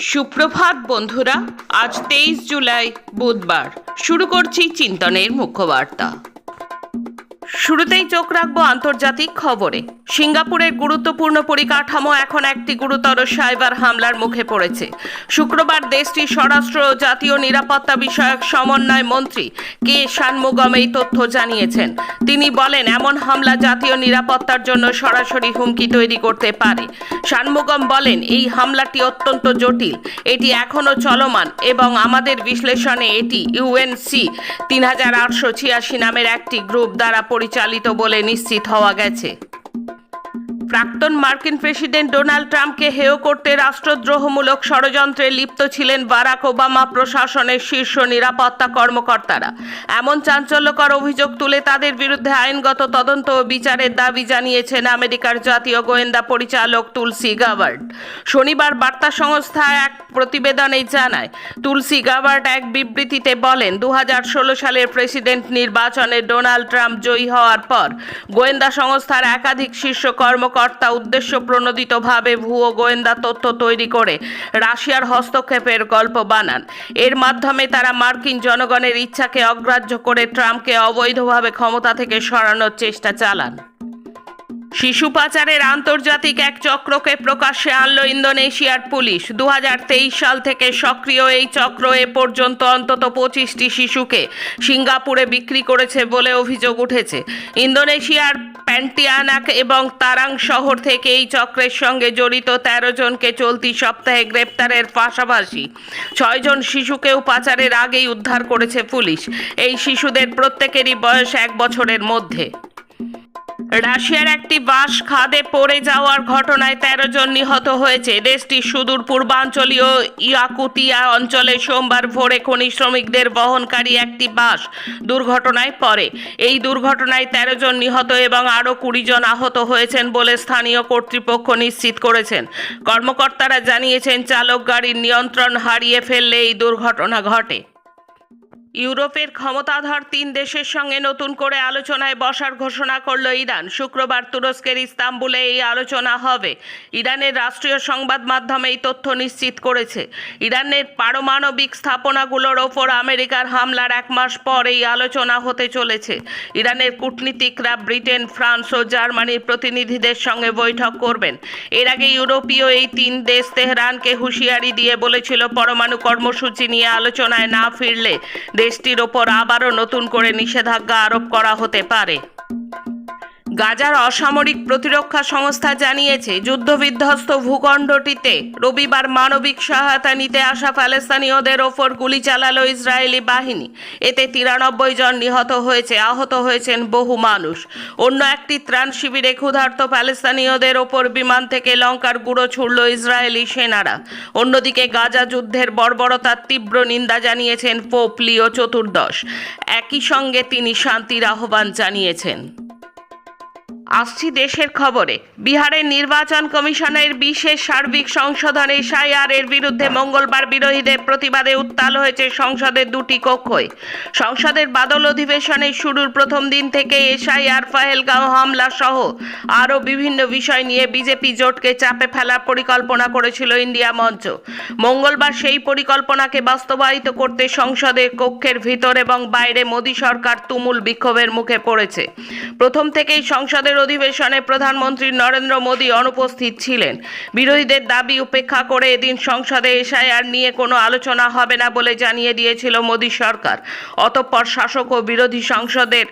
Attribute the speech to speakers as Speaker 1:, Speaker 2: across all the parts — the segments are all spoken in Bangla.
Speaker 1: সুপ্রভাত বন্ধুরা আজ তেইশ জুলাই বুধবার। শুরু করছি চিন্তনের মুখ্যবার্তা। শুরুতেই চোখ রাখব আন্তর্জাতিক খবরে। সিঙ্গাপুরের গুরুত্বপূর্ণ পরিকাঠামো এখন একটি গুরুতর সাইবার হামলার মুখে পড়েছে। শুক্রবার দেশটির স্বরাষ্ট্র ও জাতীয় নিরাপত্তা বিষয়ক সমন্বয় মন্ত্রী কে শানমুগম এই তথ্য জানিয়েছেন। তিনি বলেন, এমন হামলা জাতীয় নিরাপত্তার জন্য সরাসরি হুমকি তৈরি করতে পারে। শানমুগম বলেন, এই হামলাটি অত্যন্ত জটিল, এটি এখনও চলমান এবং আমাদের বিশ্লেষণে এটি ইউএনসি তিন হাজার আটশো ছিয়াশি নামের একটি গ্রুপ দ্বারা পরিচালিত বলে নিশ্চিত হওয়া গেছে। প্রাক্তন মার্কিন প্রেসিডেন্ট ডোনাল্ড ট্রাম্পকে হেয় করতে রাষ্ট্রদ্রোহমূলক ষড়যন্ত্রে লিপ্ত ছিলেন বারাক ওবামা প্রশাসনের শীর্ষ নিরাপত্তা কর্মকর্তারা। এমন চাঞ্চল্যকর অভিযোগ তুলে তাদের বিরুদ্ধে আইনগত তদন্ত ও বিচারের দাবি জানিয়েছেন আমেরিকার জাতীয় গোয়েন্দা পরিচালক তুলসি গাবার্ড শনিবার বার্তা সংস্থা এক প্রতিবেদনে জানায়, তুলসি গাবার্ড এক বিবৃতিতে বলেন দু হাজার ষোলো সালের প্রেসিডেন্ট নির্বাচনে ডোনাল্ড ট্রাম্প জয়ী হওয়ার পর গোয়েন্দা সংস্থার একাধিক শীর্ষ কর্মকর্তা উদ্দেশ্য প্রণোদিতভাবে ভুয়ো গোয়েন্দা তথ্য তৈরি করে রাশিয়ার হস্তক্ষেপের গল্প বানান। এর মাধ্যমে তারা মার্কিন জনগণের ইচ্ছাকে অগ্রাহ্য করে ট্রাম্পকে অবৈধভাবে ক্ষমতা থেকে সরানোর চেষ্টা চালান। শিশু পাচারের আন্তর্জাতিক এক চক্রকে প্রকাশ্যে আনল ইন্দোনেশিয়ার পুলিশ। দু হাজার তেইশ সাল থেকে সক্রিয় এই চক্র এ পর্যন্ত অন্তত পঁচিশটি শিশুকে সিঙ্গাপুরে বিক্রি করেছে বলে অভিযোগ উঠেছে। ইন্দোনেশিয়ার প্যান্টিয়ানাক এবং তারাং শহর থেকে এই চক্রের সঙ্গে জড়িত তেরো জনকে চলতি সপ্তাহে গ্রেপ্তারের পাশাপাশি ছয়জন শিশুকেও পাচারের আগেই উদ্ধার করেছে পুলিশ। এই শিশুদের প্রত্যেকেরই বয়স এক বছরের মধ্যে। রাশিয়ার একটি বাস খাদে পড়ে যাওয়ার ঘটনায় তেরো জন নিহত হয়েছে। দেশটির সুদূর পূর্বাঞ্চলীয় ইয়াকুতিয়া অঞ্চলে সোমবার ভোরে খনি শ্রমিকদের বহনকারী একটি বাস দুর্ঘটনায় পড়ে। এই দুর্ঘটনায় তেরো জন নিহত এবং আরও কুড়ি জন আহত হয়েছেন বলে স্থানীয় কর্তৃপক্ষ নিশ্চিত করেছেন। কর্মকর্তারা জানিয়েছেন, চালক গাড়ির নিয়ন্ত্রণ হারিয়ে ফেললে এই দুর্ঘটনা ঘটে। ইউরোপের ক্ষমতাধর তিন দেশের সঙ্গে নতুন করে আলোচনায় বসার ঘোষণা করল ইরান। শুক্রবার তুরস্কের ইস্তাম্বুলে এই আলোচনা হবে। ইরানের রাষ্ট্রীয় সংবাদ মাধ্যমে এই তথ্য নিশ্চিত করেছে। ইরানের পারমাণবিক স্থাপনাগুলোর ওপর আমেরিকার হামলার এক মাস পর এই আলোচনা হতে চলেছে। ইরানের কূটনীতিকরা ব্রিটেন, ফ্রান্স ও জার্মানির প্রতিনিধিদের সঙ্গে বৈঠক করবেন। এর আগে ইউরোপীয় এই তিন দেশ তেহরানকে হুঁশিয়ারি দিয়ে বলেছিল, পরমাণু কর্মসূচি নিয়ে আলোচনায় না ফিরলে দেশটির ওপর আবারও নতুন করে নিষেধাজ্ঞা আরোপ করা হতে পারে। গাজার অসামরিক প্রতিরক্ষা সংস্থা জানিয়েছে, যুদ্ধবিধ্বস্ত ভূখণ্ডটিতে রবিবার মানবিক সহায়তা নিতে আসা প্যালেস্তানীয়দের ওপর গুলি চালালো ইসরায়েলি বাহিনী। এতে তিরানব্বই জন নিহত হয়েছে, আহত হয়েছেন বহু মানুষ। অন্য একটি ত্রাণ শিবিরে ক্ষুধার্ত প্যালেস্তানীয়দের ওপর বিমান থেকে লঙ্কার গুঁড়ো ছুড়ল ইসরায়েলি সেনারা। অন্যদিকে গাজা যুদ্ধের বর্বরতার তীব্র নিন্দা জানিয়েছেন পোপ লিও চতুর্দশ। একই সঙ্গে তিনি শান্তির আহ্বান জানিয়েছেন। আসছি দেশের খবরে। বিহারের নির্বাচন কমিশনের বিশেষ সার্বিক সংশোধন এসআইআর এর বিরুদ্ধে মঙ্গলবার বিরোধীদের প্রতিবাদে উত্তাল হয়েছে সংসদের দুটি কক্ষই। সংসদের বাদল অধিবেশনের শুরুর প্রথম দিন থেকে এসআইআর, ফাহেলগাঁও হামলা সহ আরও বিভিন্ন বিষয় নিয়ে বিজেপি জোটকে চাপে ফেলার পরিকল্পনা করেছিল ইন্ডিয়া মঞ্চ। মঙ্গলবার সেই পরিকল্পনাকে বাস্তবায়িত করতে সংসদের কক্ষের ভিতর এবং বাইরে মোদী সরকার তুমুল বিক্ষোভের মুখে পড়েছে। প্রথম থেকেই সংসদের অধিবেশনে প্রধানমন্ত্রী নরেন্দ্র মোদী অনুপস্থিত ছিলেন। বিরোধীদের দাবি উপেক্ষা করে এদিন সংসদে এসআইআর নিয়ে কোনো আলোচনা হবে না বলে জানিয়ে দিয়েছিল মোদী সরকার। অতঃপর শাসক ও বিরোধী সংসদের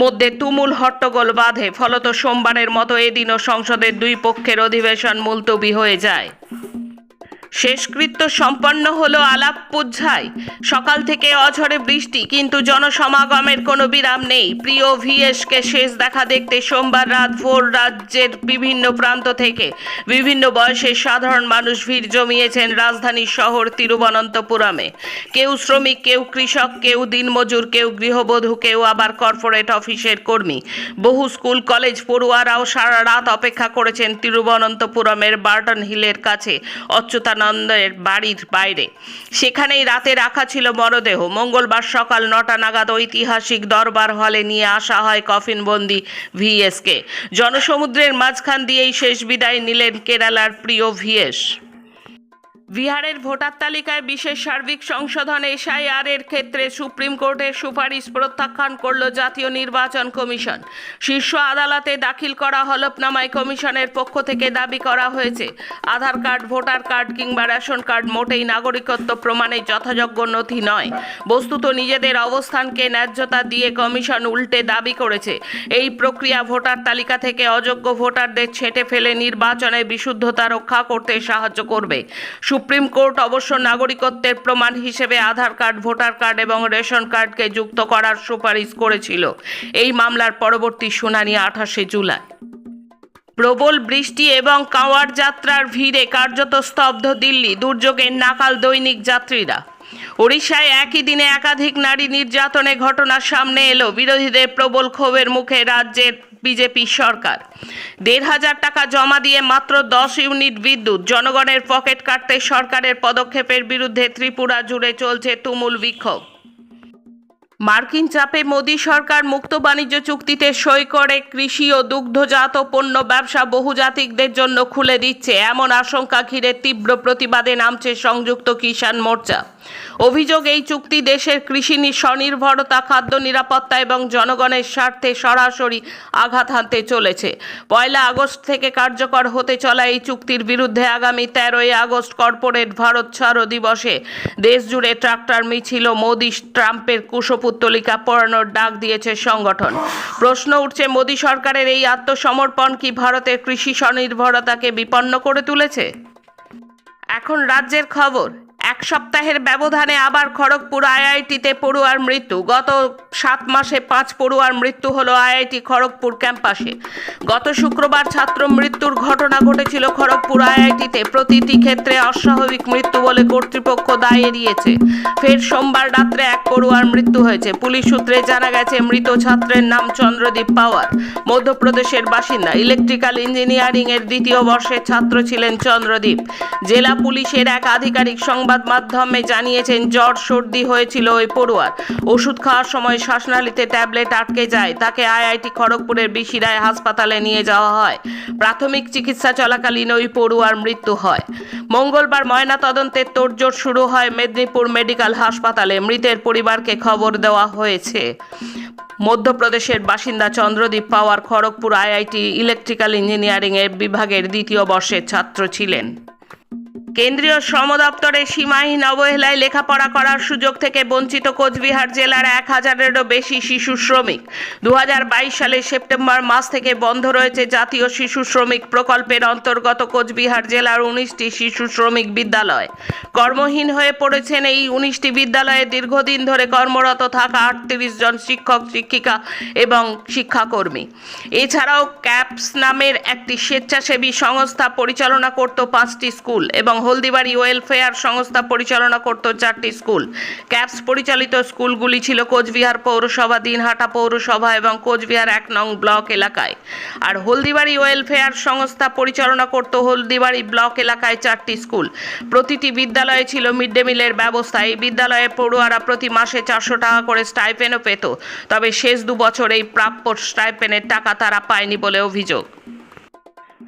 Speaker 1: মধ্যে তুমুল হট্টগোল বাঁধে। ফলত সোমবারের মতো এদিনও সংসদের দুই পক্ষের অধিবেশন মুলতবি হয়ে যায়। শেষকৃত্য সম্পন্ন হলো আলাপ্পুঝায়। সকাল থেকে অঝরে বৃষ্টি, কিন্তু জনসমাগমের কোনো বিরাম নেই। প্রিয় ভিএসকে শেষ দেখা দেখতে সোমবার রাত ভোর রাজ্যের বিভিন্ন প্রান্ত থেকে বিভিন্ন বয়সের সাধারণ মানুষ ভিড় জমিয়েছেন রাজধানীর শহর তিরুবনন্তপুরমে। কেউ শ্রমিক, কেউ কৃষক, কেউ দিনমজুর, কেউ গৃহবধূ, কেউ আবার কর্পোরেট অফিসের কর্মী। বহু স্কুল, কলেজ, পড়ুয়ারাও সারা রাত অপেক্ষা করেছেন তিরুবনন্তপুরমের বার্টন হিলের কাছে। অচ্যুতানন্দের বাড়ির বাইরে। সেখানেই রাতে রাখা ছিল মরদেহ। মঙ্গলবার সকাল নটা নাগাদ ঐতিহাসিক দরবার হলে নিয়ে আসা হয় কফিনবন্দি ভিএসকে। জনসমুদ্রের মাঝখান দিয়েই শেষ বিদায় নিলেন কেরালার প্রিয় ভিএস। বিহারের ভোটার তালিকায় বিশেষ সার্বিক সংশোধন এসআইআর এর ক্ষেত্রে সুপ্রিম কোর্টের সুপারিশ প্রত্যাখ্যান করল জাতীয় নির্বাচন কমিশন। শীর্ষ আদালতে দাখিল করা হলফনামায় কমিশনের পক্ষ থেকে দাবি করা হয়েছে, আধার কার্ড, ভোটার কার্ড কিংবা রেশন কার্ড মোটেই নাগরিকত্ব প্রমাণের যথাযোগ্য নথি নয়। বস্তুত নিজেদের অবস্থানকে ন্যায্যতা দিয়ে কমিশন উল্টে দাবি করেছে। এই প্রক্রিয়া ভোটার তালিকা থেকে অযোগ্য ভোটারদের ছেঁটে ফেলে নির্বাচনে বিশুদ্ধতা রক্ষা করতে সাহায্য করবে। সুপ্রিম কোর্ট অবশ্য নাগরিকত্বের প্রমাণ হিসেবে আধার কার্ড, ভোটার কার্ড এবং রেশন কার্ডকে যুক্ত করার সুপারিশ করেছিল। এই মামলার পরবর্তী শুনানি আঠাশে জুলাই। প্রবল বৃষ্টি এবং কাওয়ার যাত্রার ভিড়ে কার্যত স্তব্ধ দিল্লি, দুর্যোগের নাকাল দৈনিক যাত্রীরা। ওড়িশায় একই দিনে একাধিক নারী নির্যাতনের ঘটনা সামনে এলো। বিরোধীদের প্রবল ক্ষোভের মুখে রাজ্যের বিজেপি সরকার। দেড় হাজার টাকা জমা দিয়ে মাত্র দশ ইউনিট বিদ্যুৎ। জনগণের পকেট কাটতে সরকারের পদক্ষেপের বিরুদ্ধে ত্রিপুরা জুড়ে চলছে তুমুল বিক্ষোভ। মার্কিন চাপে মোদী সরকার মুক্ত বাণিজ্য চুক্তিতে সই করে কৃষি ও দুগ্ধজাত পণ্য ব্যবসা বহুজাতিকদের জন্য খুলে দিচ্ছে। এমন আশঙ্কা ঘিরে তীব্র প্রতিবাদে নামছে সংযুক্ত কিষাণ মোর্চা। অভিযোগ, এই চুক্তি দেশের কৃষি স্বনির্ভরতা, খাদ্য নিরাপত্তা এবং জনগণের স্বার্থে সরাসরি আঘাত হানতে চলেছে। পয়লা আগস্ট থেকে কার্যকর হতে চলা এই চুক্তির বিরুদ্ধে আগামী তেরোই আগস্ট কর্পোরেট ভারত ছাড়ো দিবসে দেশজুড়ে ট্রাক্টর, মিছিল মোদী ট্রাম্পের কুশপুত্তলিকা পড়ানোর ডাক দিয়েছে সংগঠন। প্রশ্ন উঠছে, মোদী সরকারের এই আত্মসমর্পণ কি ভারতের কৃষি স্বনির্ভরতাকে বিপন্ন করে তুলেছে? এখন রাজ্যের খবর। এক সপ্তাহের ব্যবধানে আবার খড়গপুর আইআইটিতে পড়ুয়ার মৃত্যু। গত সাত মাসে পাঁচ পড়ুয়ার মৃত্যু হলো আইআইটি খড়গপুর ক্যাম্পাসে। গত শুক্রবার ছাত্র মৃত্যুর ঘটনা ঘটেছিল খড়গপুর আইআইটিতে। প্রতিটি ক্ষেত্রে অস্বাভাবিক মৃত্যু বলে কর্তৃপক্ষ দায় এড়িয়েছে। ফের সোমবার রাত্রে এক পড়ুয়ার মৃত্যু হয়েছে। পুলিশ সূত্রে জানা গেছে, মৃত ছাত্রের নাম চন্দ্রদীপ পাওয়ার। মধ্যপ্রদেশের বাসিন্দা। ইলেকট্রিক্যাল ইঞ্জিনিয়ারিং এর দ্বিতীয় বর্ষের ছাত্র ছিলেন চন্দ্রদীপ। জেলা পুলিশের এক আধিকারিক সংবাদ মাধ্যমে জানিয়েছেন, জ্বর, সর্দি হয়েছিল ওই পড়ুয়ার। ওষুধ খাওয়ার সময় শ্বাসনালীতে ট্যাবলেট আটকে যায়। তাকে আইআইটি খড়গপুরের বিশিরায় হাসপাতালে নিয়ে যাওয়া হয়। প্রাথমিক চিকিৎসা চলাকালীন ওই পড়ুয়ার মৃত্যু হয়। মঙ্গলবার ময়না তদন্তের তোড়জোড় শুরু হয় মেদিনীপুর মেডিকেল হাসপাতালে। মৃতের পরিবারকে খবর দেওয়া হয়েছে। মধ্যপ্রদেশের বাসিন্দা Chandradeep Pawar Kharagpur IIT electrical engineering এর বিভাগের দ্বিতীয় বর্ষের ছাত্র ছিলেন। কেন্দ্রীয় শ্রম দপ্তরে সীমাহীন অবহেলায় লেখাপড়া করার সুযোগ থেকে বঞ্চিত কোচবিহার জেলার এক হাজারেরও বেশি শিশু শ্রমিক। দু হাজার বাইশ সালের সেপ্টেম্বর মাস থেকে বন্ধ রয়েছে জাতীয় শিশু শ্রমিক প্রকল্পের অন্তর্গত কোচবিহার জেলার উনিশটি শিশু শ্রমিক বিদ্যালয়। কর্মহীন হয়ে পড়েছেন এই উনিশটি বিদ্যালয়ে দীর্ঘদিন ধরে কর্মরত থাকা আটত্রিশ জন শিক্ষক, শিক্ষিকা এবং শিক্ষাকর্মী। এছাড়াও ক্যাপস নামের একটি স্বেচ্ছাসেবী সংস্থা পরিচালনা করত পাঁচটি স্কুল এবং হলদিবাড়ি ওয়েলফেয়ার সংস্থা পরিচালনা করত চারটি স্কুল। ক্যাপস পরিচালিত স্কুলগুলি ছিল কোচবিহার পৌরসভা, দিনহাটা পৌরসভা এবং কোচবিহার এক নং ব্লক এলাকায়। আর হলদিবাড়ি ওয়েলফেয়ার সংস্থা পরিচালনা করত হলদিবাড়ি ব্লক এলাকায় চারটি স্কুল। প্রতিটি বিদ্যালয়ে ছিল মিড ডে মিলের ব্যবস্থা। এই বিদ্যালয়ে পড়ুয়ারা প্রতি মাসে চারশো টাকা করে স্টাইপেনও পেত। তবে শেষ দু বছর এই প্রাপ্য স্টাইপেনের টাকা তারা পায়নি বলে অভিযোগ।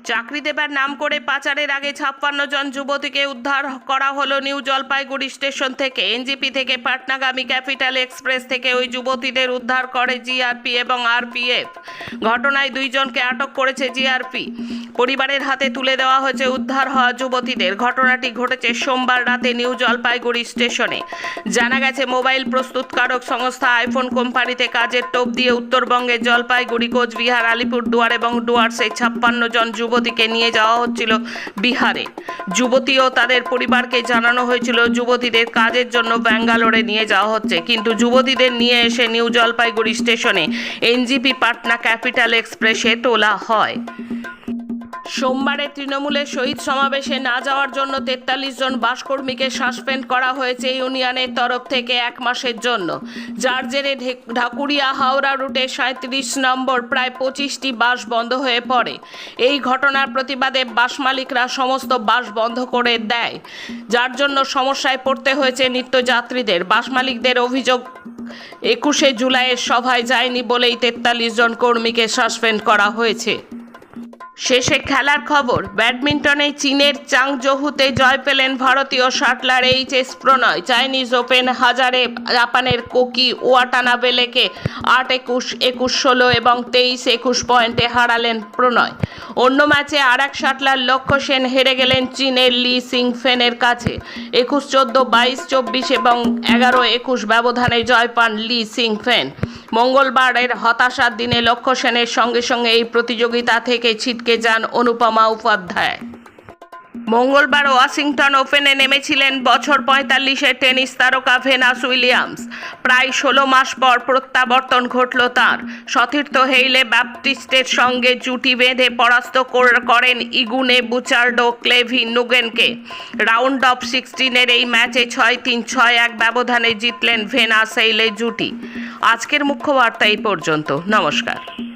Speaker 1: চাকরি দেবার নাম করে পাচারের আগে ছাপ্পান্ন জন যুবতীকে উদ্ধার করা হলো নিউ জলপাইগুড়ি স্টেশন থেকে। এনজিপি থেকে পাটনাগামী ক্যাপিটাল এক্সপ্রেস থেকে ওই যুবতীদের উদ্ধার করে জিআরপি এবং আরপিএফ। ঘটনায় দুইজনকে আটক করেছে জিআরপি। পরিবারের হাতে তুলে দেওয়া হয়েছে উদ্ধার হওয়া যুবতীদের। ঘটনাটি ঘটেছে সোমবার রাতে নিউ জলপাইগুড়ি স্টেশনে। জানা গেছে, মোবাইল প্রস্তুতকারক সংস্থা আইফোন কোম্পানিতে কাজের টোপ দিয়ে উত্তরবঙ্গের জলপাইগুড়ি, কোচবিহার, আলিপুরদুয়ার এবং ডুয়ার্সে ছাপ্পান্ন জন যুবতীকে নিয়ে যাওয়া হচ্ছিল বিহারে। যুবতী ও তাদের পরিবারকে জানানো হয়েছিল, যুবতীদের কাজের জন্য ব্যাঙ্গালোরে নিয়ে যাওয়া হচ্ছে। কিন্তু যুবতীদের নিয়ে এসে নিউ জলপাইগুড়ি স্টেশনে এনজিপি পাটনা ক্যাপিটাল এক্সপ্রেসে তোলা হয়। সোমবারে তৃণমূলের শহীদ সমাবেশে না যাওয়ার জন্য তেতাল্লিশ জন বাসকর্মীকে সাসপেন্ড করা হয়েছে ইউনিয়নের তরফ থেকে এক মাসের জন্য। যার জেরে ঢাকুরিয়া হাওড়া রুটে সাঁত্রিশ নম্বর প্রায় পঁচিশটি বাস বন্ধ হয়ে পড়ে। এই ঘটনার প্রতিবাদে বাস মালিকরা সমস্ত বাস বন্ধ করে দেয়। যার জন্য সমস্যায় পড়তে হয়েছে নিত্যযাত্রীদের। বাস মালিকদের অভিযোগ, একুশে জুলাইয়ের সভায় যায়নি বলেই তেতাল্লিশ জন কর্মীকে সাসপেন্ড করা হয়েছে। শেষে খেলার খবর, ব্যাডমিন্টনে চীনের চাংজহুতে জয় পেলেন ভারতীয় shuttler H S Prannoy. Chinese open হাজারে জাপানের কোকি ওয়াটানাবেলেকে আট একুশ একুশ ষোলো এবং তেইশ একুশ পয়েন্টে হারালেন প্রণয়। অন্য ম্যাচে আর এক শাটলার লক্ষ্য সেন হেরে গেলেন চীনের লি সিং ফেনের কাছে। একুশ, চোদ্দ, বাইশ, চব্বিশ এবং এগারো একুশ ব্যবধানে জয় পান লি সিং ফেন মঙ্গলবারের হতাশার দিনে লক্ষ্য সেনের সঙ্গে সঙ্গে এই প্রতিযোগিতা থেকে ছিটকে যান অনুপমা উপাধ্যায়। মঙ্গলবার ওয়াশিংটন ওপেনে নেমেছিলেন বছর পঁয়তাল্লিশের টেনিস তারকা ভেনাস উইলিয়ামস। প্রায় ষোলো মাস পর প্রত্যাবর্তন ঘটল তার। সতীর্থ হেইলে ব্যাপটিস্টের সঙ্গে জুটি বেঁধে পরাস্ত করেন ইগুনে বুচার্ডো ক্লেভি নুগেনকে। রাউন্ড অফ সিক্সটিনের এই ম্যাচে ছয় তিন, ছয় এক ব্যবধানে জিতলেন ভেনাস হেইলে জুটি। আজকের মুখ্য বার্তা এই পর্যন্ত। নমস্কার।